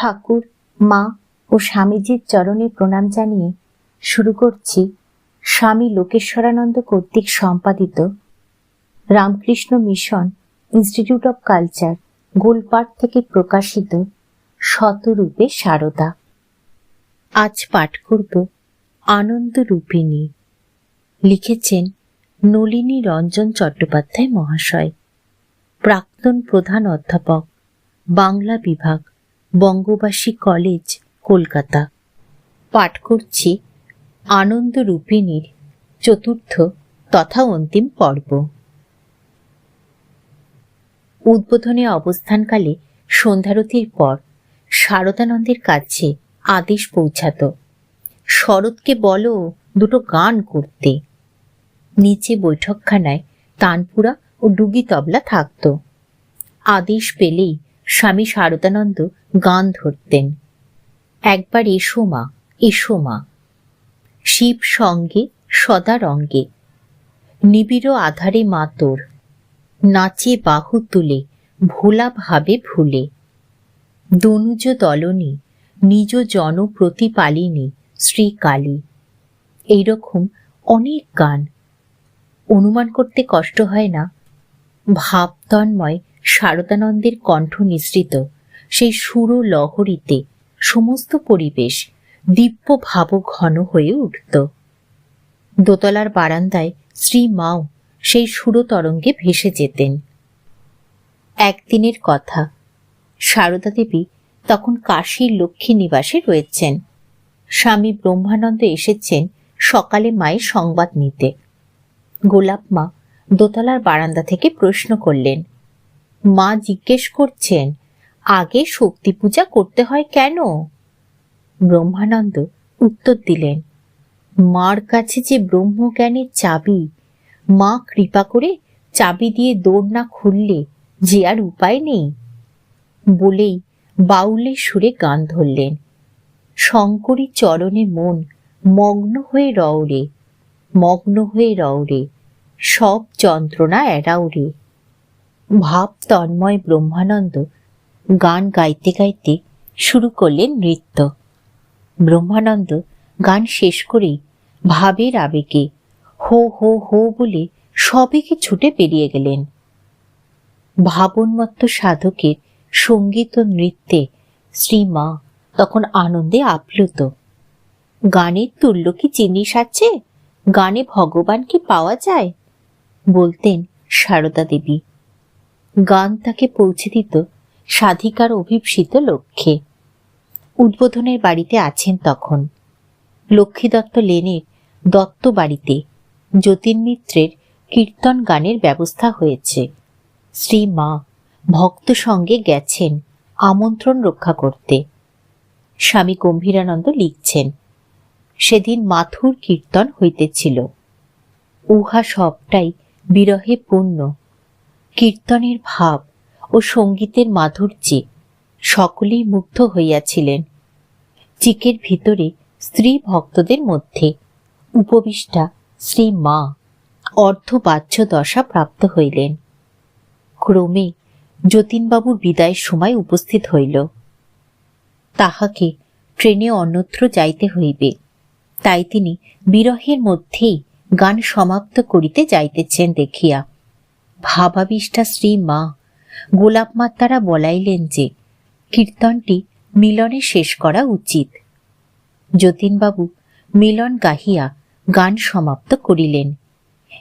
ঠাকুর, মা ও স্বামীজির চরণে প্রণাম জানিয়ে শুরু করছি স্বামী লোকেশ্বরানন্দ কর্তৃক সম্পাদিত Ramakrishna mission institute of culture Golpark থেকে প্রকাশিত শতরূপে সারদা। আজ পাঠ করব আনন্দরূপিণী। লিখেছেন নলিনী রঞ্জন চট্টোপাধ্যায় মহাশয়। প্রাক্তন প্রধান অধ্যাপক, বাংলা বিভাগ। বঙ্গবাসী কলেজ, কলকাতা। পাঠ করছি আনন্দরূপিণীর চতুর্থ তথা অন্তিম পর্ব। উদ্বোধনে অবস্থানকালে সন্ধ্যারতির পর শারদানন্দের কাছে আদেশ পৌঁছাত। শরৎকে বলো দুটো গান করতে। নিচে বৈঠকখানায় তানপুরা ও ডুগি তবলা থাকত। আদেশ পেলেই স্বামী শারদানন্দ গান ধরতেন। একবার এসো মা এসো মা। শিব সঙ্গে, সদা রঙ্গে। নিবিড় আধারে মা তোর। নাচে বাহু তুলে, ভোলা ভাবে ভুলে। দনুজ দলনী, নিজ জন প্রতিপালিনী শ্রী কালী এইরকম অনেক গান। অনুমান করতে কষ্ট হয় না। ভাবতন্ময় শারদানন্দের কণ্ঠ নিঃসৃত। সেই সুর লহরীতে সমস্ত পরিবেশ দিব্য ভাব ঘন হয়ে উঠত। দোতলার বারান্দায় শ্রী মাও সেই সুরতরঙ্গে ভেসে যেতেন। একদিনের কথা, সারদা দেবী তখন কাশীর লক্ষ্মী নিবাসে রয়েছেন। স্বামী ব্রহ্মানন্দ এসেছেন সকালে মায়ের সংবাদ নিতে। গোলাপ মা দোতলার বারান্দা থেকে প্রশ্ন করলেন, মা জিজ্ঞেস করছেন আগে শক্তি পূজা করতে হয় কেন? ব্রহ্মানন্দ উত্তর দিলেন, মার কাছে যে ব্রহ্মজ্ঞানের চাবি, মা কৃপা করে চাবি দিয়ে দৌড় না খুললে যে আর উপায় নেই? বলেই বাউলের সুরে গান ধরলেন। শঙ্করী চরণে মন মগ্ন হয়ে রওরে, মগ্ন হয়ে রওরে, সব যন্ত্রণা এড়াওরে। ভাব তন্ময় ব্রহ্মানন্দ গান গাইতে গাইতে শুরু করলেন নৃত্য। ব্রহ্মানন্দ গান শেষ করেই ভাবের আবেগে হো হো হো বলে সবেগে ছুটে পেরিয়ে গেলেন। ভাবনমত্ত সাধকের সংগীত ও নৃত্যে শ্রীমা তখন আনন্দে আপ্লুত। গানের তুল্য কি জিনিস আছে? গানে ভগবান কি পাওয়া যায়? বলতেন সারদা দেবী। গান তাকে পৌঁছে দিত সাধিকার অভিপ্সিত লক্ষ্যে উদ্বোধনের বাড়িতে আছেন তখন। লক্ষ্মী দত্ত লেনের দত্ত বাড়িতে যতীন মিত্রের কীর্তন গানের ব্যবস্থা হয়েছে। শ্রী মা ভক্ত সঙ্গে গেছেন আমন্ত্রণ রক্ষা করতে। স্বামী গম্ভীরানন্দ লিখছেন, সেদিন মাথুর কীর্তন হইতেছিল। উহা সবটাই বিরহে পূর্ণ। কীর্তনের ভাব ও সঙ্গীতের মাধুর্যে সকলেই মুগ্ধ হইয়াছিলেন। চিকের ভিতরে স্ত্রী ভক্তদের মধ্যে উপবিষ্টা শ্রী মা অর্ধবাহ্য দশা প্রাপ্ত হইলেন। ক্রমে যতীনবাবুর বিদায়ের সময় উপস্থিত হইল। তাহাকে ট্রেনে অন্যত্র যাইতে হইবে। তাই তিনি বিরহের মধ্যেই গান সমাপ্ত করিতে যাইতেছেন দেখিয়া। ভাবাবিষ্টা শ্রী মা গোলাপ মাতারা বলাইলেন যে, কীর্তনটি মিলনে শেষ করা উচিত। যতীনবাবু মিলন গাহিয়া গান সমাপ্ত করিলেন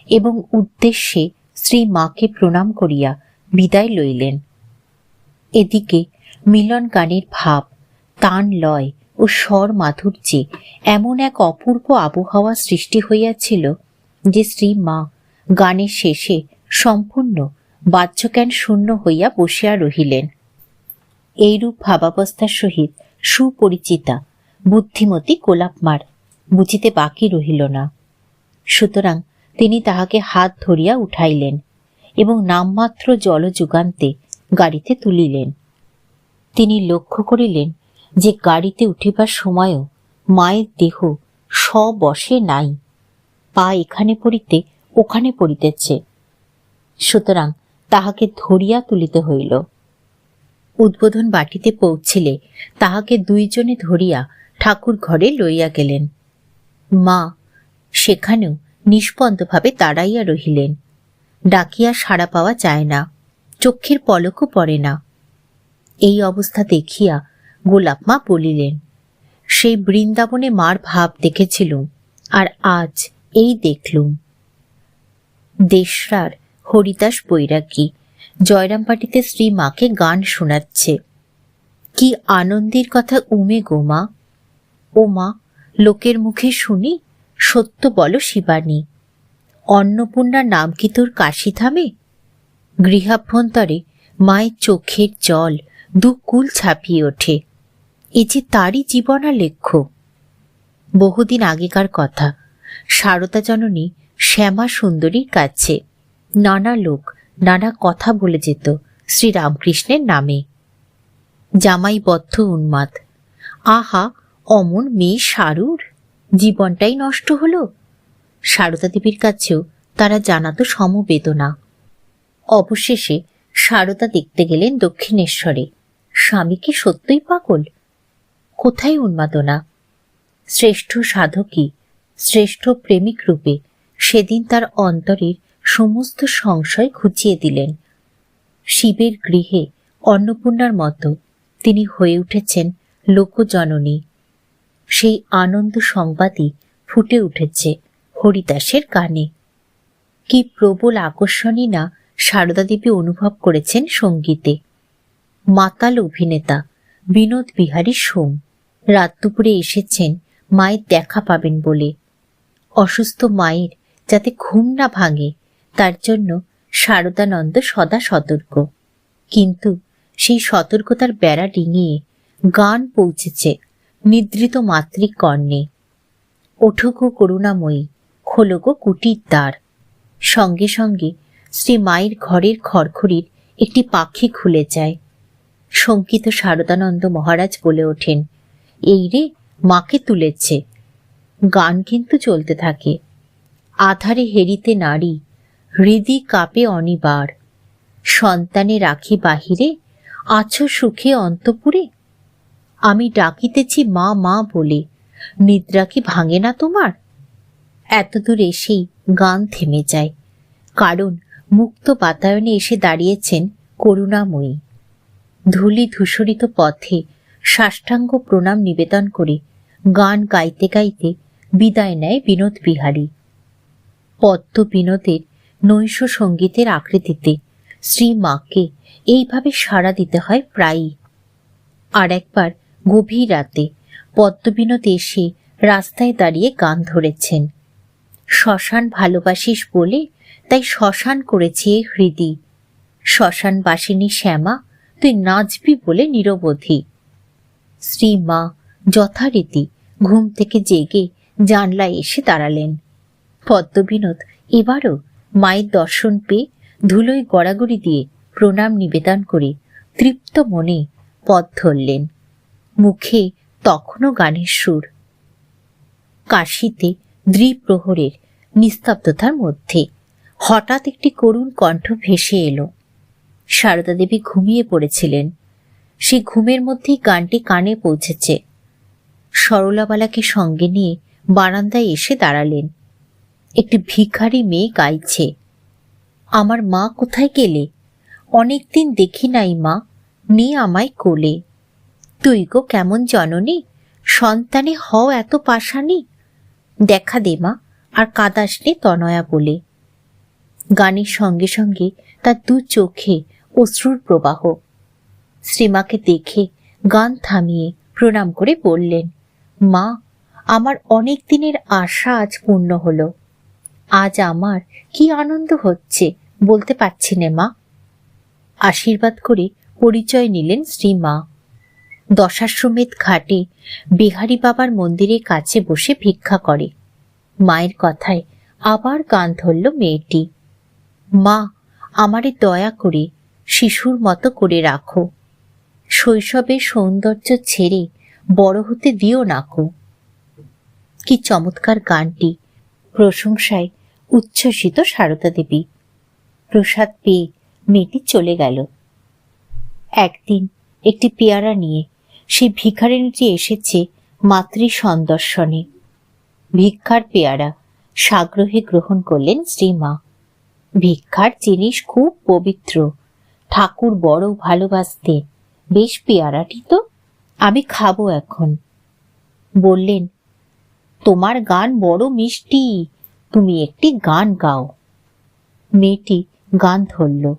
এবং উদ্দেশ্যে শ্রী মাকে প্রণাম করিয়া বিদায় লইলেন। এদিকে মিলন গানের ভাব, তান লয় ও স্বর মাধুর্যে এমন এক অপূর্ব আবহাওয়া সৃষ্টি হইয়াছিল যে শ্রী মা গানের শেষে সম্পূর্ণ বাহ্যজ্ঞান শূন্য হইয়া বসিয়া রহিলেন। এইরূপ ভাবাবস্থার সহিত সুপরিচিতা, বুদ্ধিমতী কোলাপমার বুঝিতে বাকি রহিল না। সুতরাং তিনি তাহাকে হাত ধরিয়া উঠাইলেন এবং নামমাত্র জল যুগান্তে গাড়িতে তুলিলেন। তিনি লক্ষ্য করিলেন যে গাড়িতে উঠিবার সময়ও মায়ের দেহ স্ববশে নাই, পা এখানে পড়িতে ওখানে পড়িতেছে। সুতরাং তাহাকে ধরিয়া তুলিতে হইল। উদ্বোধন বাটিতে পৌঁছিলে, তাহাকে দুইজনে ধরিয়া ঠাকুর ঘরে লইয়া গেলেন। মা সেখানেও নিষ্পন্দভাবে দাঁড়াইয়া রহিলেন। ডাকিয়া সাড়া পাওয়া যায় না, চক্ষের পলকও পড়ে না। এই অবস্থা দেখিয়া গোলাপ মা বলিলেন, সেই বৃন্দাবনে মার ভাব দেখেছিলুম, আর আজ এই দেখলুম। দেশরার হরিদাস বৈরাগী। জয়রাম পাটিতে শ্রী মাকে গান শোনাচ্ছে। কি আনন্দের কথা উমে গো মা। ও মা, লোকের মুখে শুনি, সত্য বলো শিবানী। অন্নপূর্ণার নাম কি তোর কাশি থামে? গৃহাভ্যন্তরে মায়ের চোখের জল দুকুল ছাপিয়ে ওঠে। এ যে তারই জীবনালেখ্য। বহুদিন আগেকার কথা। সারদা জননী শ্যামা সুন্দরীর কাছে। নানা লোক, নানা কথা বলে যেত শ্রীরামকৃষ্ণের নামে। জামাই বদ্ধ উন্মাদ, আহা, অমন মেয়ে সারুর? জীবনটাই নষ্ট হলো? সারদা দেবীর কাছেও তারা জানাতো সমবেদনা। অবশেষে সারদা দেখতে গেলেন দক্ষিণেশ্বরে। স্বামী কি সত্যই পাগল? কোথায় উন্মাদনা? শ্রেষ্ঠ সাধকী, শ্রেষ্ঠ প্রেমিক রূপে সেদিন তার অন্তরের সমস্ত সংশয় ঘুচিয়ে দিলেন। শিবের গৃহে অন্নপূর্ণার মতো তিনি হয়ে উঠেছেন লোকজননী। সেই আনন্দ সংবাদই ফুটে উঠেছে হরিদাসের কানে। কি প্রবল আকর্ষণই না দেবী অনুভব করেছেন সঙ্গীতে। মাতাল অভিনেতা বিনোদ বিহারী সোম রাত দুপুরে এসেছেন মায়ের দেখা পাবেন বলে। অসুস্থ মায়ের যাতে ঘুম না ভাঙে জন্য শারদানন্দ সদা সতর্ক। কিন্তু সেই সতর্কতার বেড়া ডিঙিয়ে গান পৌঁছেছে নিদ্রিত মাতৃক কর্ণে। ওঠো করুণাময়ী খোলো গো কুটির দ্বার। সঙ্গে সঙ্গে শ্রী মায়ের ঘরের খড়খড়ির একটি পাখি খুলে যায়। শঙ্কিত শারদানন্দ মহারাজ বলে ওঠেন, এই রে, মাকে তুলেছে। গান কিন্তু চলতে থাকে। আধারে হেরিতে নারী হৃদি কাপে অনিবার। সন্তানে রাখি বাহিরে, আছো সুখে অন্তপুরে। আমি ডাকিতেছি মা মা বলে, নিদ্রা কি ভাঙে না তোমার? এতদূর এসেই গান থেমে যায়, কারণ মুক্ত বাতায়নে এসে দাঁড়িয়েছেন করুণাময়ী। ধূলি ধূসরিত পথে সাষ্টাঙ্গ প্রণাম নিবেদন করে গান গাইতে গাইতে বিদায় নেয় বিনোদ বিহারী। পদ্ম বিনোদের নৈশ সঙ্গীতের আকৃতিতে শ্রী মাকে এইভাবে সাড়া দিতে হয় প্রায়ই। আর একবার গভীর রাতে পদ্মবিনোদ এসে রাস্তায় দাঁড়িয়ে গান ধরেছেন। শ্মশান ভালোবাসিস বলে তাই শ্মশান করেছে হৃদি। শ্মশান বাসিনী শ্যামা, তুই নাচবি বলে নিরবধি। শ্রী মা যথারীতি ঘুম থেকে জেগে জানলায় এসে দাঁড়ালেন। পদ্মবিনোদ এবারও মায়ের দর্শন পেয়ে ধুলোয় গড়াগড়ি দিয়ে প্রণাম নিবেদন করে তৃপ্ত মনে পথ ধরলেন। মুখে তখনও গানের সুর। কাশিতে দ্বিপ্রহরের নিস্তব্ধতার মধ্যে হঠাৎ একটি করুণ কণ্ঠ ভেসে এলো। সারদা দেবী ঘুমিয়ে পড়েছিলেন। সে ঘুমের মধ্যেই গানটি কানে পৌঁছেছে। সরলাবালাকে সঙ্গে নিয়ে বারান্দায় এসে দাঁড়ালেন। একটি ভিখারি মেয়ে গাইছে। আমার মা কোথায় গেলে? অনেকদিন দেখি নাই মা নে আমায় কোলে। তুই গো কেমন জননী, সন্তানে হও এত পাশানি দেখা দে মা, আর কাদাস নে তনয়া বলে। গানের সঙ্গে সঙ্গে তার দু চোখে অশ্রুর প্রবাহ। শ্রীমাকে দেখে গান থামিয়ে প্রণাম করে বললেন, মা, আমার অনেক দিনের আশা আজ পূর্ণ হলো। আজ আমার কি আনন্দ হচ্ছে বলতে পারছি না মা। আশীর্বাদ করে পরিচয় নিলেন শ্রীমা দশাশ্রমেত ঘাটে বিহারী বাবার মন্দিরের কাছে বসে ভিক্ষা করে। মায়ের কথায় আবার গান ধরল মেয়েটি। মা, আমারে দয়া করে শিশুর মতো করে রাখো। শৈশবের সৌন্দর্য ছেড়ে বড় হতে দিও নাকো কি চমৎকার গানটি। প্রশংসায় উচ্ছ্বসিত সারদা দেবী। প্রসাদ পেয়ে মেয়েটি চলে গেল। একদিন একটি পেয়ারা নিয়ে সেই ভিখারিনীটি এসেছে মাতৃ সন্দর্শনে ভিক্ষার পেয়ারা সাগ্রহে গ্রহণ করলেন শ্রীমা ভিক্ষার জিনিস খুব পবিত্র। ঠাকুর বড় ভালোবাসতেন বেশ পেয়ারাটি তো আমি খাব এখন। বললেন, তোমার গান বড় মিষ্টি। তুমি একটি গান গাও। মেয়েটি গান ধরল।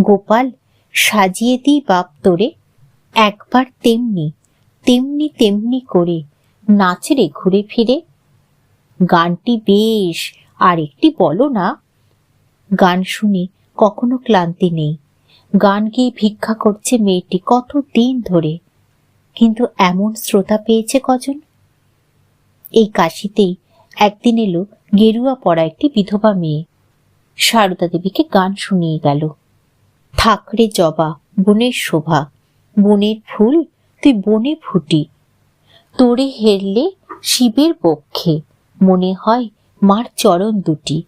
গোপাল, সাজিয়ে দিই বাপ তোরে। একবার তেমনি তেমনি তেমনি করে নাচ রে ঘুরে ফিরে। গানটি বেশ, আর একটি বলো না। গান শুনে কখনো ক্লান্তি নেই। গান গিয়ে ভিক্ষা করছে মেয়েটি কত দিন ধরে। কিন্তু এমন শ্রোতা পেয়েছে কজন? এই কাশিতেই একদিন এলো গেরুয়া পড়া একটি বিধবা মেয়ে। সারদা দেবীকে গান শুনিয়ে গেল। থাকরে জবা, বনের শোভা, বনের ফুল, তুই বনে ফুটি। তোরে হেরলে শিবের পক্ষে, মনে হয় মার চরণ দুটি।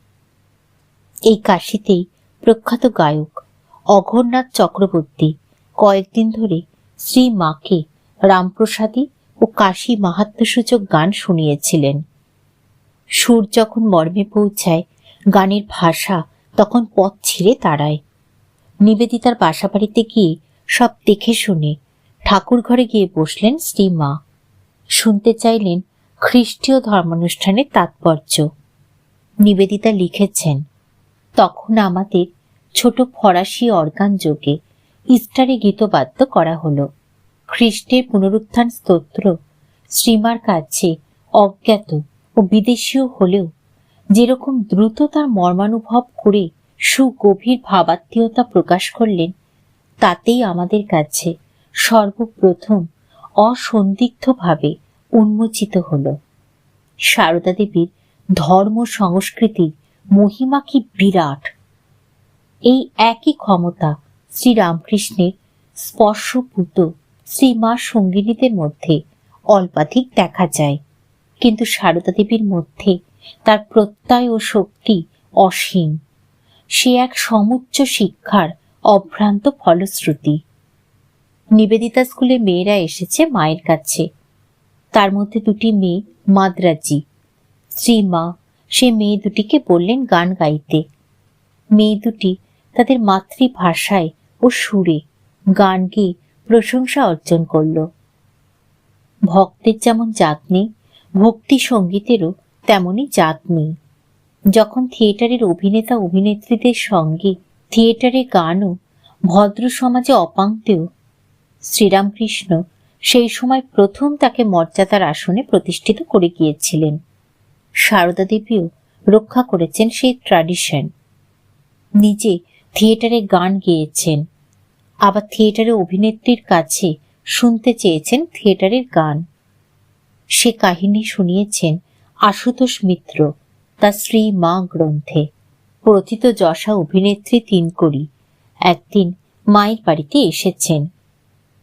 এই কাশিতেই প্রখ্যাত গায়ক অঘরনাথ চক্রবর্তী কয়েকদিন ধরে শ্রী মাকে রামপ্রসাদী ও কাশী মাহাত্ম্যসূচক গান শুনিয়েছিলেন। সুর যখন মর্মে পৌঁছায়, গানের ভাষা তখন পথ ছিঁড়ে দাঁড়ায় নিবেদিতার বাসা বাড়িতে গিয়ে সব দেখে শুনে ঠাকুর ঘরে গিয়ে বসলেন শ্রী মা। শুনতে চাইলেন খ্রিস্টীয় ধর্মানুষ্ঠানের তাৎপর্য। নিবেদিতা লিখেছেন, তখন আমাদের ছোট ফরাসি অর্গান যোগে ইস্টারে গীতবাদ্য করা হলো। খ্রিস্টের পুনরুত্থান স্তোত্র শ্রীমার কাছে অজ্ঞাত। ও বিদেশীয় হলেও যেরকম দ্রুত তার মর্মানুভব করে সুগভীর ভাবাত্মীয়তা প্রকাশ করলেন, তাতেই আমাদের কাছে সর্বপ্রথম অসন্দিগ্ধভাবে উন্মোচিত হল। সারদা দেবীর ধর্ম সংস্কৃতির মহিমা কি বিরাট! এই একই ক্ষমতা শ্রীরামকৃষ্ণের স্পর্শপুত শ্রীমা সঙ্গিনীদের মধ্যে অল্পাধিক দেখা যায়। কিন্তু সারদা দেবীর মধ্যে তার প্রত্যয় ও শক্তি অসীম। সে এক সমুচ্চ শিক্ষার অভ্রান্ত ফলশ্রুতি। নিবেদিতা স্কুলে মেয়েরা এসেছে মায়ের কাছে। তার মধ্যে দুটি মেয়ে মাদ্রাজি। শ্রীমা, সে মেয়ে দুটিকে বললেন গান গাইতে। মেয়ে দুটি তাদের মাতৃভাষায় ও সুরে গান প্রশংসা অর্জন করল। ভক্তের যেমন জাত নেই ভক্তি সঙ্গীতেরও তেমনই জাত নেই। যখন থিয়েটারের অভিনেতা অভিনেত্রীদের সঙ্গে থিয়েটারে গানও ভদ্র সমাজে অপাঙ্ক্তেও শ্রীরামকৃষ্ণ সেই সময় প্রথম তাকে মর্যাদার আসনে প্রতিষ্ঠিত করে গিয়েছিলেন। সারদা দেবীও রক্ষা করেছেন সেই ট্র্যাডিশন নিজে থিয়েটারে গান গেয়েছেন। আবার থিয়েটারে অভিনেত্রীর কাছে শুনতে চেয়েছেন থিয়েটারের গান। সে কাহিনী শুনিয়েছেন আশুতোষ মিত্র, তার শ্রী মা গ্রন্থে। প্রথিত যশা অভিনেত্রী তিন করি একদিন মায়ের বাড়িতে এসেছেন।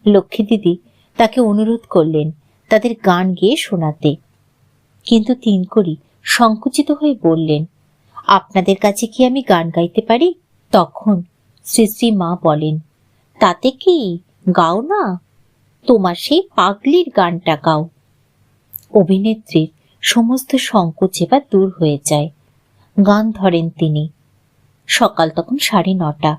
লক্ষ্মী দিদি তাকে অনুরোধ করলেন তাদের গান গেয়ে শোনাতে। কিন্তু তিন করি সংকুচিত হয়ে বললেন, আপনাদের কাছে কি আমি গান গাইতে পারি? তখন শ্রী শ্রী মা বলেন, তাতে কি? গাও না। তোমার সেই পাগলির গানটা গাও। অভিনেত্রীর সমস্ত সংকোচ এবার দূর হয়ে যায়। গান ধরেন তিনি। সকাল তখন সাড়ে নটা।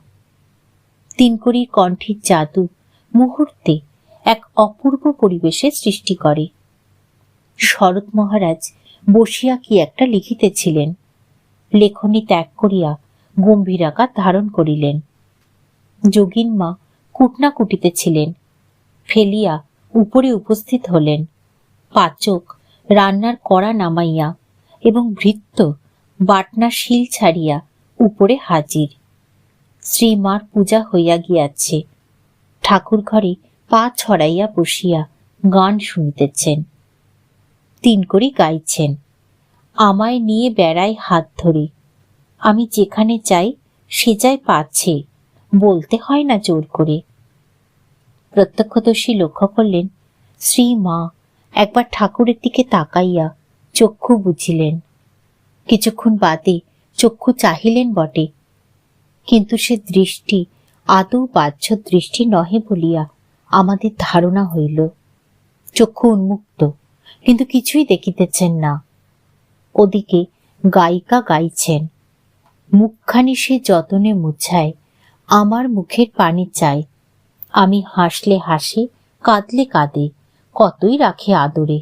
তিনকড়ির কণ্ঠের জাদু মুহূর্তে এক অপূর্ব পরিবেশের সৃষ্টি করে। শরৎ মহারাজ বসিয়া কি একটা লিখিতেছিলেন। লেখনী ত্যাগ করিয়া গম্ভীর আকার ধারণ করিলেন। যোগিন মা কুটনা কুটিতেছিলেন ফেলিয়া উপরে উপস্থিত হলেন। পাচক রান্নার কড়া নামাইয়া এবং ভৃত্য বাটনা শিল ছাড়িয়া উপরে হাজির। শ্রীমার পূজা হইয়া গিয়াছে। ঠাকুর ঘরে পা ছড়াইয়া বসিয়া গান শুনিতেছেন। তিন করি গাইছেন। আমায় নিয়ে বেড়াই হাত ধরে। আমি যেখানে চাই সে যায় পাচ্ছে, বলতে হয় না জোর করে। প্রত্যক্ষদর্শী লক্ষ্য করলেন শ্রী মা একবার ঠাকুরের দিকে তাকাইয়া চক্ষু বুঝিলেন। কিছুক্ষণ বাদে চক্ষু চাহিলেন বটে। কিন্তু সে দৃষ্টি, আদৌ বাহ্য দৃষ্টি নহে বলিয়া আমাদের ধারণা হইল। চক্ষু উন্মুক্ত, কিন্তু কিছুই দেখিতেছেন না। ওদিকে গায়িকা গাইছেন। মুখখানি সে যতনে মুছায়, আমার মুখের পানি চাই আমি হাসলে হাসে, কাঁদলে কাঁদে। কতই রাখে আদরে।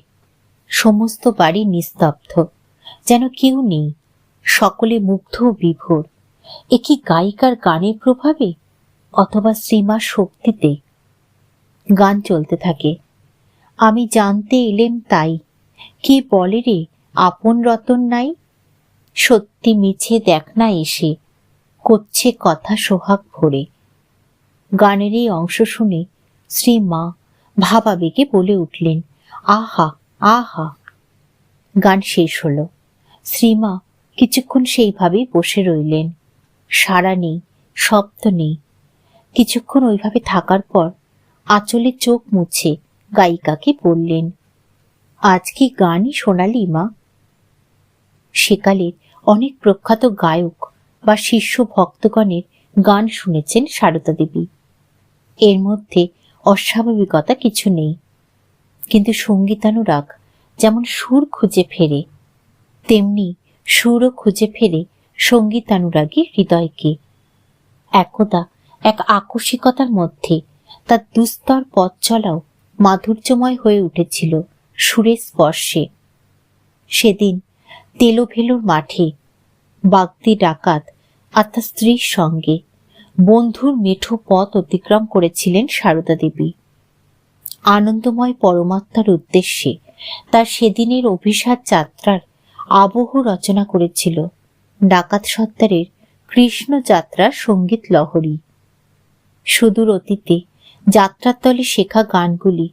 সমস্ত বাড়ি নিস্তব্ধ, যেন কেউ নেই, সকলে মুগ্ধ বিভোর। এ কি গায়িকার গানের প্রভাবে, অথবা শ্রীমার শক্তিতে? গান চলতে থাকে। আমি জানতে এলেম তাই। কে বলে রে, আপন রতন নাই? সত্যি মিছে দেখ না এসে, করছে কথা সোহাগ ভরে। গানের এই অংশ শুনে শ্রী মা ভাবাবেগে বলে উঠলেন, আহা আহা! গান শেষ হলো। শ্রীমা কিছুক্ষণ সেইভাবেই বসে রইলেন। সারা নেই, শব্দ নেই। কিছুক্ষণ ওইভাবে থাকার পর আঁচলে চোখ মুছে গায়িকাকে বললেন, আজ কি গানই শোনালি মা? সেকালের অনেক প্রখ্যাত গায়ক বা শিষ্য ভক্তগণের গান শুনেছেন সারদা দেবী। এর মধ্যে অস্বাভাবিকতা কিছু নেই। কিন্তু সঙ্গীতানুরাগ যেমন সুর খুঁজে ফেরে, তেমনি সুরও খুঁজে ফেরে সঙ্গীতানুরাগী হৃদয়কে। একদা এক আকস্মিকতার মধ্যে তার দুস্তর পথ চলাও মাধুর্যময় হয়ে উঠেছিল সুরের স্পর্শে। সেদিন তেলোভেলোর মাঠে বাগদি ডাকাত আর তার স্ত্রীর সঙ্গে বন্ধুর মেঠো পথ অতিক্রম করেছিলেন সারদা দেবী। আনন্দময় পরমাত্মার উদ্দেশ্যে তার সেদিনের অভিসার যাত্রার আবহ রচনা করেছিল ডাকাত সত্তারের কৃষ্ণ যাত্রা সংগীত লহরী। সুদূর অতীতে যাত্রার তলে শেখা গানগুলি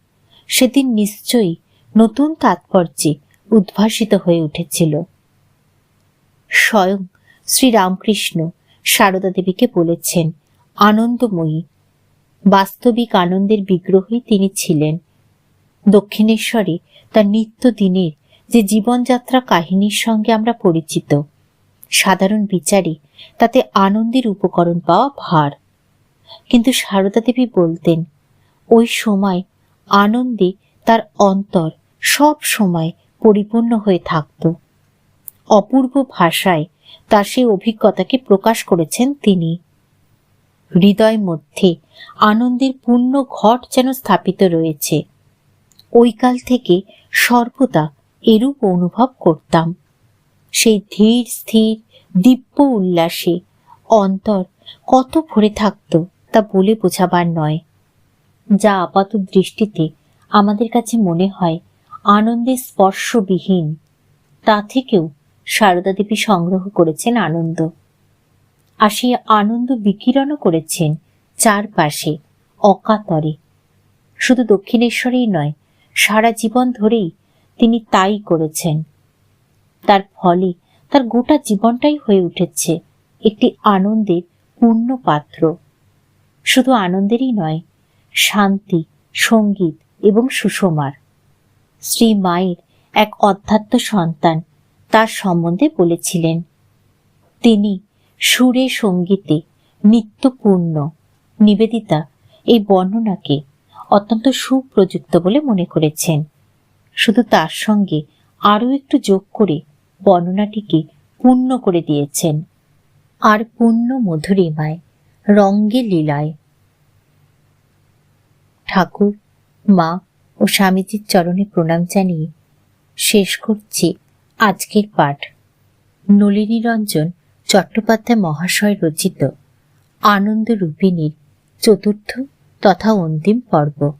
সেদিন নিশ্চয়ই নতুন তাৎপর্যে উদ্ভাসিত হয়ে উঠেছিল। স্বয়ং শ্রীরামকৃষ্ণ সারদা দেবীকে বলেছেন, আনন্দময়ী। বাস্তবিক আনন্দের বিগ্রহই তিনি ছিলেন। দক্ষিণেশ্বরে তার নিত্য দিনের যে জীবনযাত্রা কাহিনীর সঙ্গে আমরা পরিচিত, সাধারণ বিচারে তাতে আনন্দের উপকরণ পাওয়া ভার। কিন্তু সারদা দেবী বলতেন, ওই সময় আনন্দে তার অন্তর সব সময় পরিপূর্ণ হয়ে থাকত। অপূর্ব ভাষায় তার সেই অভিজ্ঞতাকে প্রকাশ করেছেন তিনি। হৃদয় মধ্যে আনন্দের পূর্ণ ঘট যেন স্থাপিত রয়েছে। ওই কাল থেকে সর্বদা এরূপ অনুভব করতাম। সেই ধীর, স্থির, দিব্য উল্লাসে অন্তর কত ভরে থাকত তা বলে বোঝাবার নয়। যা আপাত দৃষ্টিতে আমাদের কাছে মনে হয় আনন্দের স্পর্শবিহীন, তা থেকেও সারদা দেবী সংগ্রহ করেছেন আনন্দ। আর সেই আনন্দ বিকিরণও করেছেন চারপাশে, অকাতরে। শুধু দক্ষিণেশ্বরেই নয়, সারা জীবন ধরেই তিনি তাই করেছেন। তার ফলে তার গোটা জীবনটাই হয়ে উঠেছে একটি আনন্দের পূর্ণ পাত্র। শুধু আনন্দেরই নয়, শান্তি, সংগীত এবং সুষমার। শ্রী মায়ের এক অধ্যাত্ম সন্তান তার সম্বন্ধে বলেছিলেন। তিনি সুরে সঙ্গীতে নিত্যপূর্ণ নিবেদিতা এই বর্ণনাকে অত্যন্ত সুপ্রযুক্ত বলে মনে করেছেন। শুধু তার সঙ্গে আরও একটু যোগ করে বর্ণনাটিকে পূর্ণ করে দিয়েছেন। আর পূর্ণ মধুরিমায়, রঙ্গে লীলায়। ঠাকুর, মা ও স্বামীজির চরণে প্রণাম জানিয়ে শেষ করছি। আজকের পাঠ। নলিনী রঞ্জন চট্টোপাধ্যায় মহাশয় রচিত আনন্দ রূপিণীর চতুর্থ তথা অন্তিম পর্ব।